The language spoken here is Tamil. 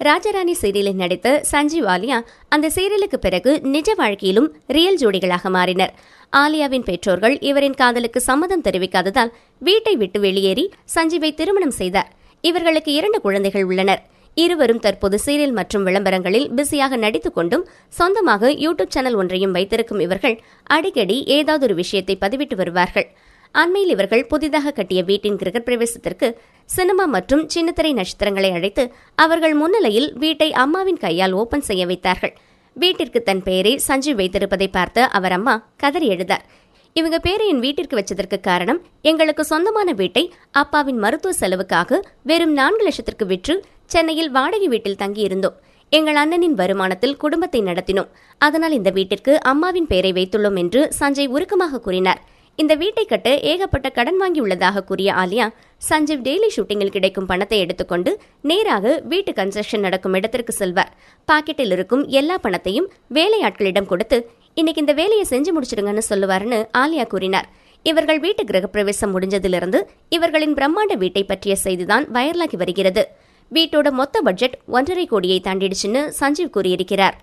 ராஜராணி சீரியலில் நடித்த சஞ்சீவ் ஆலியா அந்த சீரியலுக்கு பிறகு நிஜ வாழ்க்கையிலும் ரியல் ஜோடிகளாக மாறினர். ஆலியாவின் பெற்றோர்கள் இவரின் காதலுக்கு சம்மதம் தெரிவிக்காததால் வீட்டை விட்டு வெளியேறி சஞ்சீவை திருமணம் செய்தார். இவர்களுக்கு இரண்டு குழந்தைகள் உள்ளனர். இருவரும் தற்போது சீரியல் மற்றும் விளம்பரங்களில் பிஸியாக நடித்துக் கொண்டும் சொந்தமாக யூடியூப் சேனல் ஒன்றையும் வைத்திருக்கும் இவர்கள் அடிக்கடி ஏதாவது ஒரு விஷயத்தை பதிவிட்டு வருவார்கள். அண்மையில் இவர்கள் புதிதாக கட்டிய வீட்டின் கிரகப் பிரவேசத்திற்கு சினிமா மற்றும் சின்னத்திரை நட்சத்திரங்களை அழைத்து அவர்கள் முன்னிலையில் வீட்டை அம்மாவின் கையால் ஓபன் செய்ய வைத்தார்கள். வீட்டிற்கு தன் பெயரை சஞ்சீவ் வைத்திருப்பதை பார்த்து அவர் அம்மா கதறி எழுதார் இவங்க பேரை என் வீட்டிற்கு வச்சதற்கு காரணம் எங்களுக்கு சொந்தமான வீட்டை அப்பாவின் மருத்துவ செலவுக்காக வெறும் நான்கு லட்சத்திற்கு விற்று சென்னையில் வாடகை வீட்டில் தங்கியிருந்தோம். எங்கள் அண்ணனின் வருமானத்தில் குடும்பத்தை நடத்தினோம். அதனால் இந்த வீட்டிற்கு அம்மாவின் பெயரை வைத்துள்ளோம் என்று சஞ்சய் உருக்கமாக கூறினார். இந்த வீட்டை கட்ட ஏகப்பட்ட கடன் வாங்கியுள்ளதாக கூறிய ஆலியா சஞ்சீவ் டெய்லி ஷூட்டிங்கில் கிடைக்கும் பணத்தை எடுத்துக்கொண்டு நேராக வீட்டு கன்ஸ்ட்ரக்ஷன் நடக்கும் இடத்திற்கு செல்வார். பாக்கெட்டில் இருக்கும் எல்லா பணத்தையும் வேலையாட்களிடம் கொடுத்து இன்னைக்கு இந்த வேலையை செஞ்சு முடிச்சிடுங்கன்னு சொல்லுவாருன்னு ஆலியா கூறினார். இவர்கள் வீட்டு கிரகப்பிரவேசம் முடிஞ்சதிலிருந்து இவர்களின் பிரம்மாண்ட வீட்டை பற்றிய செய்திதான் வைரலாகி வருகிறது. வீட்டோட மொத்த பட்ஜெட் ஒன்றரை கோடியை தாண்டிடுச்சுன்னு சஞ்சீவ் கூறியிருக்கிறார்.